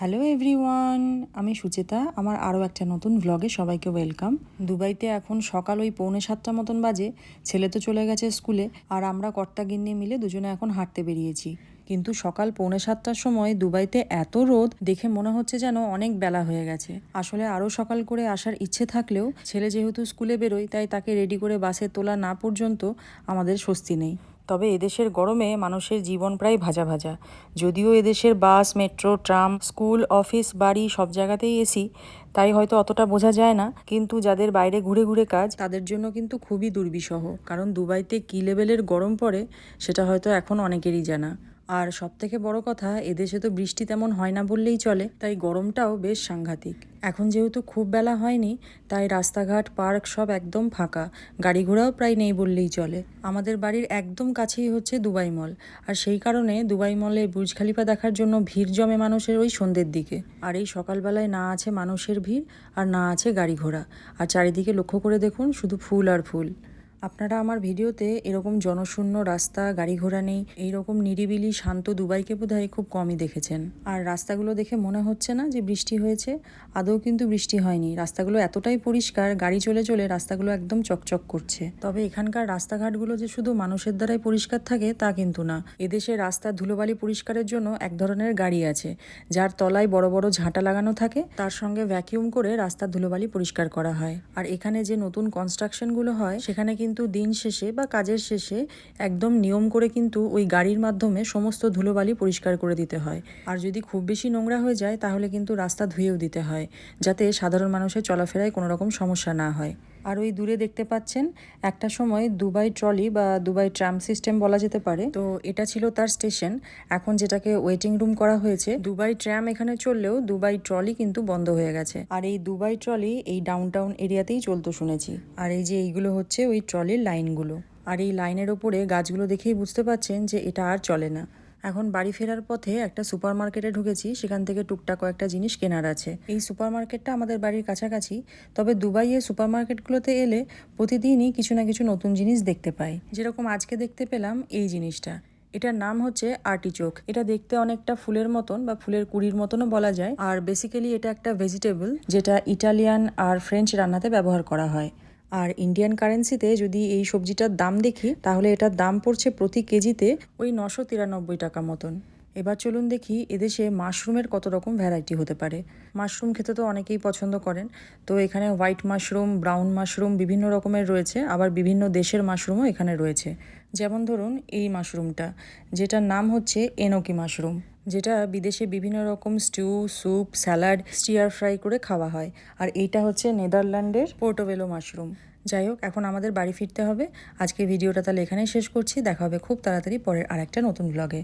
Hello everyone আমি সুচেতা। আমার আরও একটা নতুন ভ্লগে সবাইকে ওয়েলকাম দুবাইতে এখন সকাল ওই পৌনে সাতটা মতন বাজে। ছেলে তো চলে গেছে স্কুলে। আর আমরা কর্তাগিন্নি মিলে দুজনে এখন হাঁটতে বেরিয়েছি। কিন্তু সকাল পৌনে সাতটার সময় দুবাইতে এত রোদ, দেখে মনে হচ্ছে যেন অনেক বেলা হয়ে গেছে। আসলে আরও সকাল করে আসার ইচ্ছে থাকলেও ছেলে যেহেতু স্কুলে বেরোয়, তাই তাকে রেডি করে বাসে তোলা না পর্যন্ত আমাদের স্বস্তি নেই। তবে এদেশের গরমে মানুষের জীবন প্রায় ভাজা ভাজা। যদিও এদেশের bus, metro, tram, school, office, বাড়ি সব জায়গাতেই এসি, তাই হয়তো অতটা বোঝা যায় না। কিন্তু যাদের বাইরে ঘুরে ঘুরে কাজ, তাদের জন্য কিন্তু খুবই দুর্বিষহ। কারণ দুবাইতে কী লেভেলের গরম পড়ে, সেটা হয়তো এখন অনেকেরই জানা। আর সব থেকে বড় কথা, এদেশে তো বৃষ্টি তেমন হয় না বললেই চলে, তাই গরমটাও বেশ সাংঘাতিক। এখন যেহেতু খুব বেলা হয়নি, তাই রাস্তাঘাট, পার্ক সব একদম ফাঁকা, গাড়ি ঘোড়াও প্রায় নেই বললেই চলে। আমাদের বাড়ির একদম কাছেই হচ্ছে দুবাই মল, আর সেই কারণে দুবাই মলে বুর্জ খালিফা দেখার জন্য ভিড় জমে মানুষের ওই সন্ধ্যের দিকে। আর এই সকালবেলায় না আছে মানুষের ভিড়, আর না আছে গাড়ি ঘোড়া। আর চারিদিকে লক্ষ্য করে দেখুন শুধু ফুল আর ফুল। আপনারা আমার ভিডিওতে এরকম জনশূন্য রাস্তা, গাড়ি ঘোড়া নেই, এইরকম নিরিবিলি, শান্ত দুবাইকে বোধহয় খুব কমই দেখেছেন। আর রাস্তাগুলো দেখে মনে হচ্ছে না যে বৃষ্টি হয়েছে, আদৌ কিন্তু বৃষ্টি হয়নি। রাস্তাগুলো এতটাই পরিষ্কার, গাড়ি চলে চলে রাস্তাগুলো একদম চকচক করছে। তবে এখানকার রাস্তাঘাটগুলো যে শুধু মানুষের দ্বারাই পরিষ্কার থাকে, তা কিন্তু না। এদেশে রাস্তার ধুলোবালি পরিষ্কারের জন্য এক ধরনের গাড়ি আছে, যার তলায় বড় বড় ঝাঁটা লাগানো থাকে। তার সঙ্গে ভ্যাকিউম করে রাস্তার ধুলোবালি পরিষ্কার করা হয়। আর এখানে যে নতুন কনস্ট্রাকশনগুলো হয়, সেখানে কিন্তু দিন শেষে বা কাজের শেষে একদম নিয়ম করে কিন্তু ওই গাড়ির মাধ্যমে সমস্ত ধুলোবালি পরিষ্কার করে দিতে হয়। আর যদি খুব বেশি নোংরা হয়ে যায়, তাহলে কিন্তু রাস্তা ধুয়েও দিতে হয়, যাতে সাধারণ মানুষের চলাফেরায় কোনো রকম সমস্যা না হয়। আর ওই দূরে দেখতে পাচ্ছেন, একটা সময় দুবাই ট্রলি বা দুবাই ট্রাম সিস্টেম বলা যেতে পারে। তো এটা ছিল তার স্টেশন। এখন যেটাকে ওয়েটিং রুম করা হয়েছে, দুবাই ট্রাম এখানে চললেও দুবাই ট্রলি কিন্তু বন্ধ হয়ে গেছে। আর এই দুবাই ট্রলি এই ডাউনটাউন এরিয়াতেই চলতো শুনেছি। আর এই যে এইগুলো হচ্ছে ওই ট্রলির লাইনগুলো। আর এই লাইনের ওপরে গাছগুলো দেখেই বুঝতে পারছেন যে এটা আর চলে না। এখন বাড়ি ফেরার পথে একটা সুপার মার্কেটে ঢুকেছি, সেখান থেকে টুকটাক কয়েকটা জিনিস কেনার আছে। এই সুপার মার্কেটটা আমাদের বাড়ির কাছাকাছি, তবে দুবাইয়ে সুপার মার্কেটগুলোতে এলে প্রতিদিনই কিছু না কিছু নতুন জিনিস দেখতে পাই। যেরকম আজকে দেখতে পেলাম এই জিনিসটা। এটার নাম হচ্ছে আর্টিচোক এটা দেখতে অনেকটা ফুলের মতন বা ফুলের কুড়ির মতনও বলা যায়। আর বেসিক্যালি এটা একটা ভেজিটেবল যেটা ইটালিয়ান আর ফ্রেঞ্চ রান্নাতে ব্যবহার করা হয়। আর ইন্ডিয়ান কারেন্সিতে যদি এই সবজিটার দাম দেখি, তাহলে এটার দাম পড়ছে প্রতি কেজিতে ওই নশো তিরানব্বই টাকা মতন। এবার চলুন দেখি এদেশে মাশরুমের কত রকম ভ্যারাইটি হতে পারে। মাশরুম খেতে তো অনেকেই পছন্দ করেন। তো এখানে হোয়াইট মাশরুম ব্রাউন মাশরুম বিভিন্ন রকমের রয়েছে। আবার বিভিন্ন দেশের মাশরুমও এখানে রয়েছে। যেমন ধরুন এই মাশরুমটা, যেটার নাম হচ্ছে এনোকি মাশরুম। যেটা বিদেশে বিভিন্ন রকম stew soup salad stir fry করে খাওয়া হয়। আর এইটা হচ্ছে নেদারল্যান্ডের পোর্টোবেলো মাশরুম যাই হোক, এখন আমাদের বাড়ি ফিরতে হবে। আজকে ভিডিওটা তাহলে এখানেই শেষ করছি। দেখা হবে খুব তাড়াতাড়ি পরের আরেকটা নতুন ব্লগে